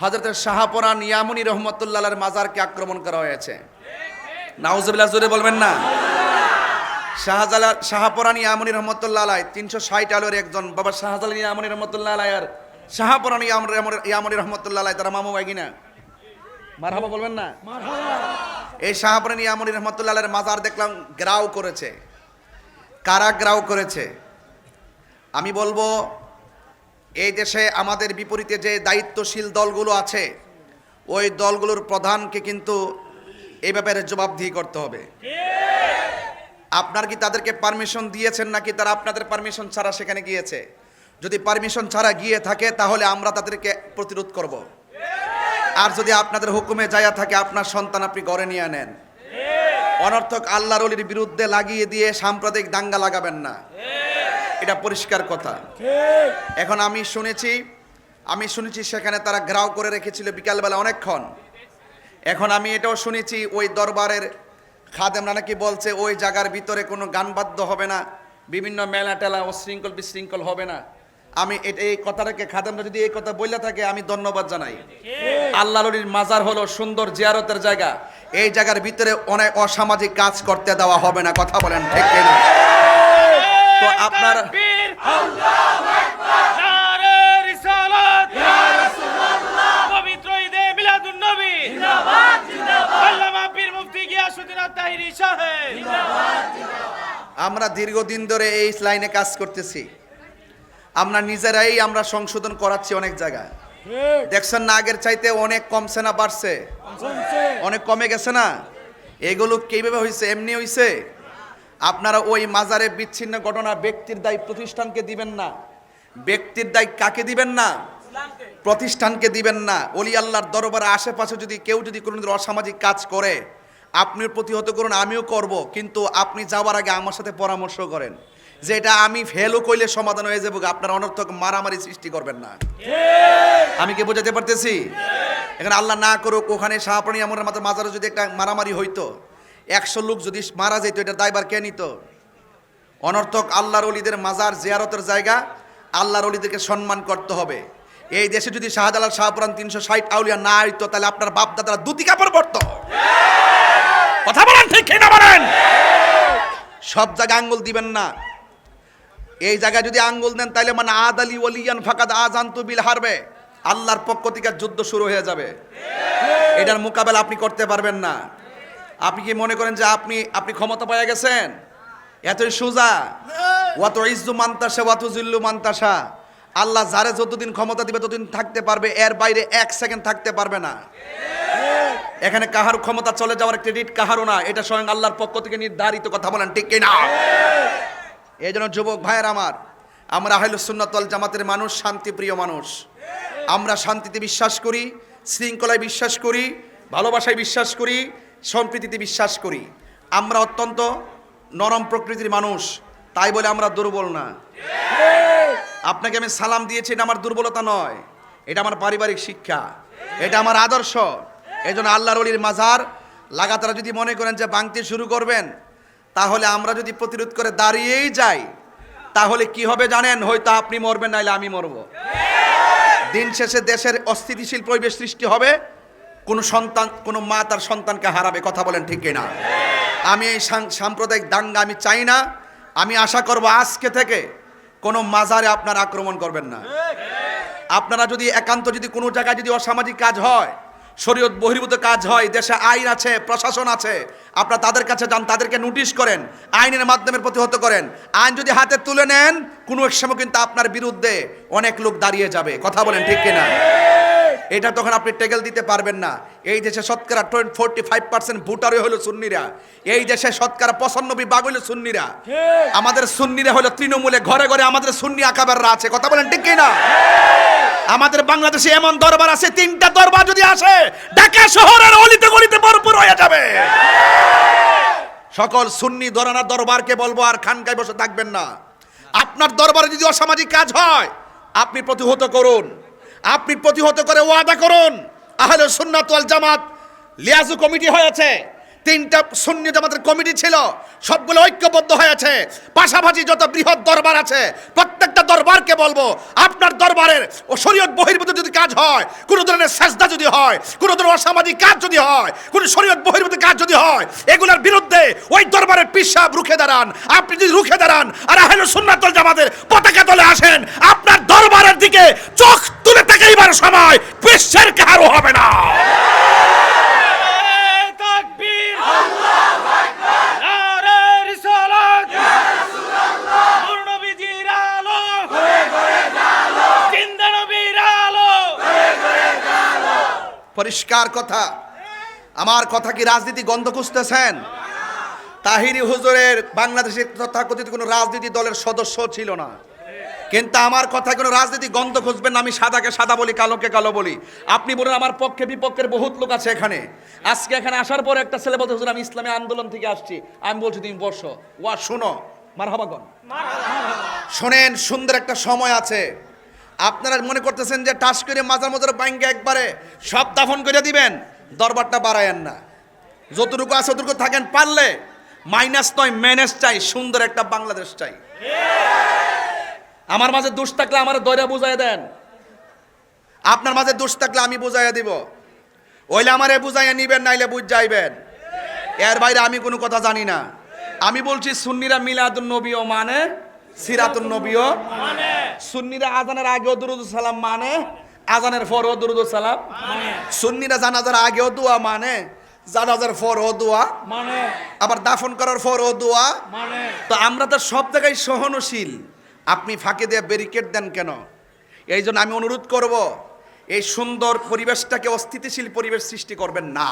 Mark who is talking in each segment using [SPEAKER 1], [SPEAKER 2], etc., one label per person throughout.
[SPEAKER 1] হজরতের শাহপরান ইয়ামুনি রহমতুল্লাহর মাজারকে আক্রমণ করা হয়েছে। নাউজুবিল্লাহ জোরে বলবেন না? শাহজালাল শাহপরান ইয়ামুনি রহমতুল্লাহ আলাই তিনশো ষাট আলোর একজন বাবা শাহজালাল ইয়ামুনি রহমতুল্লাহ আলাই আর শাহপরান ইয়ামুনি রহমতুল্লাহ আলাই তারা মামু বাগিনা মারহাবা বলবেন না? এই শাহপরান ইয়ামুনি রহমতুল্লাহ আলাইয়ের মাজার দেখলাম গ্রাও করেছে। কারা গ্রাও করেছে? আমি বলব এই দেশে আমাদের বিপরীতে যে দায়িত্বশীল দলগুলো আছে, ওই দলগুলোর প্রধানকে কিন্তু এই ব্যাপারে জবাবদিহি করতে হবে। আপনার কি তাদেরকে পারমিশন দিয়েছেন নাকি তারা আপনাদের পারমিশন ছাড়া সেখানে গিয়েছে? যদি পারমিশন ছাড়া গিয়ে থাকে, তাহলে আমরা তাদেরকে প্রতিরোধ করব। আর যদি আপনাদের হুকুমে যায়া থাকে, আপনার সন্তান আপনি গড়ে নিয়ে নেন। অনর্থক আল্লাহর অলির বিরুদ্ধে লাগিয়ে দিয়ে সাম্প্রদায়িক দাঙ্গা লাগাবেন না। এটা পরিষ্কার কথা। এখন আমি শুনেছি আমি শুনেছি সেখানে তারা গ্রাও করে রেখেছিল বিকালবেলা অনেকক্ষণ। এখন আমি এটাও শুনেছি, ওই দরবারের খাদেমরা নাকি বলছে, ওই জায়গার ভিতরে কোনো গান বাদ্য হবে না, বিভিন্ন মেলা টেলা অশৃঙ্খল বিশৃঙ্খল হবে না। আমি এই কথাটাকে খাদেমরা যদি এই কথা বললে থাকে, আমি ধন্যবাদ জানাই। আল্লাহ নবীর মাজার হলো সুন্দর জিয়ারতের জায়গা। এই জায়গার ভিতরে অনেক অসামাজিক কাজ করতে দেওয়া হবে না, কথা বলেন ঠিক কিনা? তো আপনার আমরা দীর্ঘদিন ধরে এই লাইনে কাজ করতেছি। আমরা নিজেরাই আমরা সংশোধন করাচ্ছি অনেক জায়গায়। দেখছেন না আগের চাইতে অনেক কমছে না বাড়ছে। অনেক কমে গেছে না? এগুলো কীভাবে হয়েছে? এমনি হয়েছে? আপনারা ওই মাজারে বিচ্ছিন্ন ঘটনা ব্যক্তির দায় প্রতিষ্ঠানকে দিবেন না। ব্যক্তির দায় কাকে দিবেন না? প্রতিষ্ঠানকে দিবেন না। অলি আল্লাহর দরবারে আশেপাশে যদি কেউ যদি কোনো অসামাজিক কাজ করে, আপনি প্রতিহত করুন, আমিও করব, কিন্তু আপনি যাওয়ার আগে আমার সাথে পরামর্শ করেন। যে এটা আমি ফেলও কইলে সমাধান হয়ে যাব, আপনার অনর্থক মারামারি সৃষ্টি করবেন না। আমি কি বোঝাতে পারতেছি? এখানে আল্লাহ না করুক, ওখানে শাহপ্রাণী আমার মাথার মাজারে যদি একটা মারামারি হইতো একশো লোক যদি মারা যেত, এটা দায়বার কে নিত? অনর্থক আল্লাহর অলিদের মাজার জিয়ারতের জায়গা, আল্লাহর অলিদেরকে সম্মান করতে হবে। এই দেশে যদি শাহজালাল শাহপুরান তিনশো ষাট আউলিয়া না আইতো, তাহলে আপনার বাপ দাদারা দুটি কাপড় পরতো। কথা বলেন ঠিক কিনা বলেন? সব জায়গায় আঙ্গুল দিবেন না। এই জায়গায় যদি আঙ্গুল দেন, তাহলে মানে আদ আলী ওলিয়ান ফাকাদ আজান্তু বিল হারবে। আল্লাহর পক্ষ থেকে যুদ্ধ শুরু হয়ে যাবে। এটার মোকাবেলা আপনি করতে পারবেন না। আপনি কি মনে করেন যে আপনি আপনি ক্ষমতা পেয়ে গেছেন? এতই সোজা। ওয়াত ইজ্জু মান্তাসা, ওয়াত জিল্লু মান্তাসা। আল্লাহ যারে যতদিন ক্ষমতা দিবে ততদিন থাকতে পারবে, এর বাইরে এক সেকেন্ড থাকতে পারবে না। এখানে কাহার ক্ষমতা চলে যাওয়ার ক্রেডিট কাহারও না, এটা স্বয়ং আল্লাহর পক্ষ থেকে নির্ধারিত কথা বলেন, ঠিক কিনা? এই জন্য যুবক ভাইয়ের আমার, আমরা আহলু সুন্নাতল জামাতের মানুষ, শান্তিপ্রিয় মানুষ। আমরা শান্তিতে বিশ্বাস করি, শৃঙ্খলায় বিশ্বাস করি, ভালোবাসায় বিশ্বাস করি সম্প্রীতিতে বিশ্বাস করি। আমরা অত্যন্ত নরম প্রকৃতির মানুষ, তাই বলে আমরা দুর্বল না। আপনাকে আমি সালাম দিয়েছি, এটা আমার দুর্বলতা নয়। এটা আমার পারিবারিক শিক্ষা। এটা আমার আদর্শ। এই জন্য আল্লাহর অলির মাজার লাগাতার যদি মনে করেন যে ভাঙতে শুরু করবেন, তাহলে আমরা যদি প্রতিরোধ করে দাঁড়িয়েই যাই, তাহলে কি হবে জানেন? হয়তো আপনি মরবেন, নাইলে আমি মরব। দিন শেষে দেশের অস্থিতিশীল পরিবেশ সৃষ্টি হবে। কোনো সন্তান, কোনো মা তার সন্তানকে হারাবে, কথা বলেন ঠিক না আমি এই সাম্প্রদায়িক দাঙ্গা আমি চাই না। আমি আশা করব আজকে থেকে কোনো মাজারে আপনারা আক্রমণ করবেন না। আপনারা যদি একান্ত যদি কোনো জায়গায় যদি অসামাজিক কাজ হয়, শরীয়ত বহির্ভূত কাজ হয়, দেশে আইন আছে, প্রশাসন আছে, আপনারা তাদের কাছে যান, তাদেরকে নোটিশ করেন, আইনের মাধ্যমে প্রতিহত করেন। আইন যদি হাতে তুলে নেন, কোনো এক সময় কিন্তু আপনার বিরুদ্ধে অনেক লোক দাঁড়িয়ে যাবে, কথা বলেন ঠিক কিনা? এটা তখন আপনি টেকেল দিতে পারবেন না। এই দেশে শতকরা টোয়েন্টি ফোরটি ফাইভ পার্সেন্ট ভোটারই হলো সুন্নিরা। এই দেশে শতকরা পঁচানব্বই ভাগ হলো সুন্নিরা। আমাদের সুন্নিরা হলো তৃণমূলে ঘরে ঘরে আমাদের সুন্নি আকাবাররা আছে। কথা বলেন ঠিক কিনা? আমাদের বাংলাদেশে এমন দরবার আছে তিনটা দরবার যদি আসে ঢাকা শহরের অলিতে গলিতে ভরপুর হয়ে যাবে। সকল সুন্নি দরানা দরবারকে বলব আর খানকায় বসে থাকবেন না। আপনার দরবারে যদি অসামাজিক কাজ হয় আপনি প্রতিহত করুন। আপনি প্রতিহত করে ওয়াদা করুন। আহলে সুন্নাত ওয়াল জামাত লিয়াজু কমিটি হয়েছে। তিনটা সুন্নি জামাতের কমিটি ছিল, সবগুলো ঐক্যবদ্ধ হয়েছে পাশাপাশি যত বৃহৎ দরবার আছে, প্রত্যেকটা দরবারকে বলব, আপনার দরবারের ও শরীয়ত বহির্ভূত যদি কাজ হয়, কোনো ধরনের সেজদা যদি হয়, কোনো ধরনের অসামাজিক কাজ যদি হয়, কোনো শরীয়ত বহির্ভূত কাজ যদি হয়, এগুলোর বিরুদ্ধে ওই দরবারের পিসাব রুখে দাঁড়ান। আপনি যদি রুখে দাঁড়ান, আর আহলে সুন্নাতুল জামাতের পতাকা তলে আসেন, আপনার দরবারের দিকে চোখ তুলে তাকাইবার সময় বিশ্বের কারও হবে না। পরিষ্কার কথা। আমার কথা কি রাজনীতি গন্ধ খুঁজতেছেন? তাহিরি হুজুরের বাংলাদেশের তথাকথিত কোনো রাজনীতি দলের সদস্য ছিল না। কিন্তু আমার কথা কোনো রাজনীতি গন্ধ খুঁজবেন না আমি সাদাকে সাদা বলি কালোকে কালো বলি। আপনি বলুন আমার পক্ষে বিপক্ষের বহুত লোক আছে এখানে। আজকে এখানে আসার পর একটা ছেলে বলতে হুজুর আমি ইসলামী আন্দোলন থেকে আসছি। আমি বলছি তুমি বসো। ওয়া শোনো। মার হাবাগন শোনেন সুন্দর একটা সময় আছে। আপনারা মনে করতেছেন যে টাস করে মাজার মজার ব্যাংকে একবারে, সব দাফন করে দিবেন? দরবারটা বাড়ায়েন না। যতটুকু আছে ততটুকু থাকেন, পারলে মাইনাস নয় ম্যানেজ চাই, সুন্দর একটা বাংলাদেশ চাই। আমার মাঝে দোষ থাকলে আমার দৈরা বুঝাই দেন। আপনার মাঝে দোষ থাকলে আমি বুঝাইয়া দিব। ওইলে আমারে বুঝাইয়া নিবেন, নাইলে বুঝ যাইবেন এর বাইরে আমি কোনো কথা জানি না। আমি বলছি সুন্নিরা মিলাদুন নবীও মানে সিরাতুন নবীও
[SPEAKER 2] মানে।
[SPEAKER 1] সুন্নিরা আজানের আগেও দুরুদ সালাম মানে? আজানের পরও দুরুদ সালাম সুন্নিরা জানাজার আগেও দোয়া মানে? জানাজার পরও দোয়া
[SPEAKER 2] মানে।
[SPEAKER 1] আবার দাফন করার পরও দোয়া
[SPEAKER 2] মানে।
[SPEAKER 1] তো আমরা তো সব জায়গায় সহনশীল। আপনি ফাঁকে দিয়ে ব্যারিকেড দেন কেন? এই জন্য আমি অনুরোধ করব এই সুন্দর পরিবেশটাকে অস্থিতিশীল পরিবেশ সৃষ্টি করবেন না।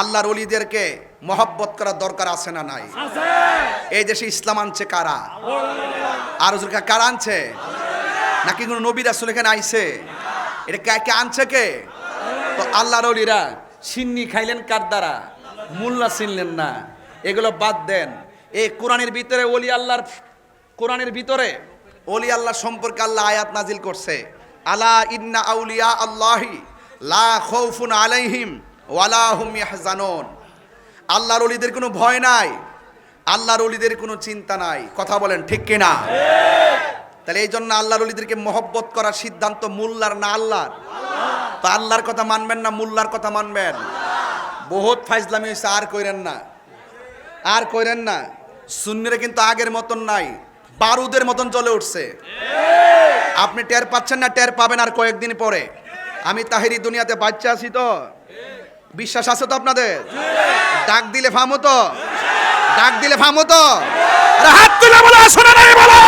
[SPEAKER 1] আল্লাহর অলিদেরকে মহব্বত করার দরকার আছে না নাই? এই দেশে ইসলাম আনছে কারা? আর কারা আনছে? নাকি কোনো নবী রাসূল এখানে আইছে? এটা কে কে আনছে কে? তো আল্লাহর অলিরা সিন্নি খাইলেন কার দ্বারা? মুল্লা চিনলেন না। এগুলো বাদ দেন। এই কোরআনের ভিতরে অলি আল্লাহর কোরআনের ভিতরে অলি আল্লাহ সম্পর্কে আল্লাহ আয়াত নাজিল করছে। আলা ইন্না আউলিয়া আল্লাহি লা খৌফুন আলাইহিম। ওয়ালা হুম ইয়াহজানুন। আল্লাহর অলিদের কোনো ভয় নাই। আল্লাহর অলিদের কোনো চিন্তা নাই। কথা বলেন, ঠিক কিনা? তাহলে এই জন্য আল্লাহর অলিদেরকে মহব্বত করার সিদ্ধান্ত মুল্লার না আল্লাহর? তো আল্লাহর কথা মানবেন না, মুল্লার কথা মানবেন? বহুত ফাইজলামি হয়েছে আর কইরেন না। আর কইরেন না। সুন্নিরা কিন্তু আগের মতন নাই, বারুদের মতন চলে উঠছে। আপনি টের পাচ্ছেন না, টের পাবেন আর কয়েকদিন পরে। আমি তাহিরি দুনিয়াতে বাচ্চা আছি তো। বিশ্বাস আছে তো আপনাদের? ডাক দিলে ফামো তো ডাক দিলে ফামো তো হাত তুলে বলো শোনা নাই বলো!